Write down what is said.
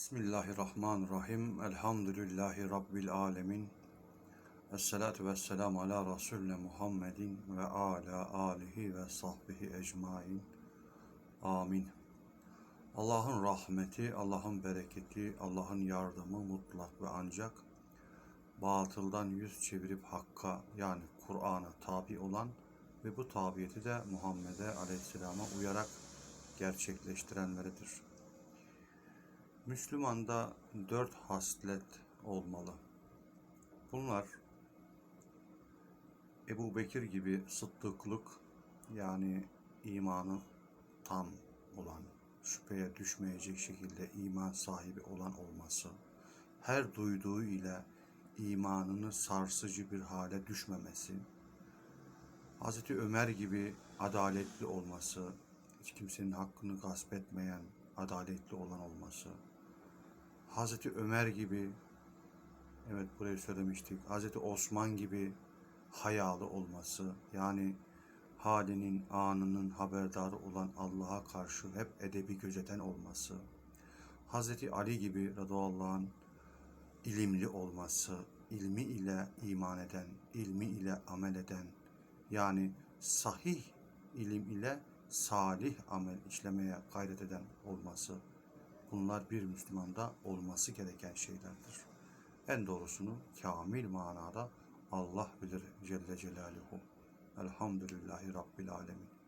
Bismillahirrahmanirrahim. Elhamdülillahi Rabbil alemin. Esselatu vesselamu ala Resulüne Muhammedin ve ala alihi ve sahbihi ecmain. Amin. Allah'ın rahmeti, Allah'ın bereketi, Allah'ın yardımı mutlak ve ancak batıldan yüz çevirip hakka yani Kur'an'a tabi olan ve bu tabiyeti de Muhammed'e aleyhisselama uyarak gerçekleştirenleridir. Müslümanda dört haslet olmalı. Bunlar Ebu Bekir gibi sıddıklık yani imanı tam olan, şüpheye düşmeyecek şekilde iman sahibi olan olması, her duyduğu ile imanını sarsıcı bir hale düşmemesi, Hazreti Ömer gibi adaletli olması, hiç kimsenin hakkını gasp etmeyen, adaletli olan olması, Hazreti Ömer gibi, evet burayı söylemiştik, Hazreti Osman gibi hayalı olması, yani halinin, anının haberdarı olan Allah'a karşı hep edebi gözeten olması, Hazreti Ali gibi radıyallahu anh ilimli olması, ilmi ile iman eden, ilmi ile amel eden, yani sahih ilim ile salih amel işlemeye gayret eden olması, bunlar bir Müslümanda olması gereken şeylerdir. En doğrusunu kamil manada Allah bilir Celle Celaluhu. Elhamdülillahi Rabbil Alemin.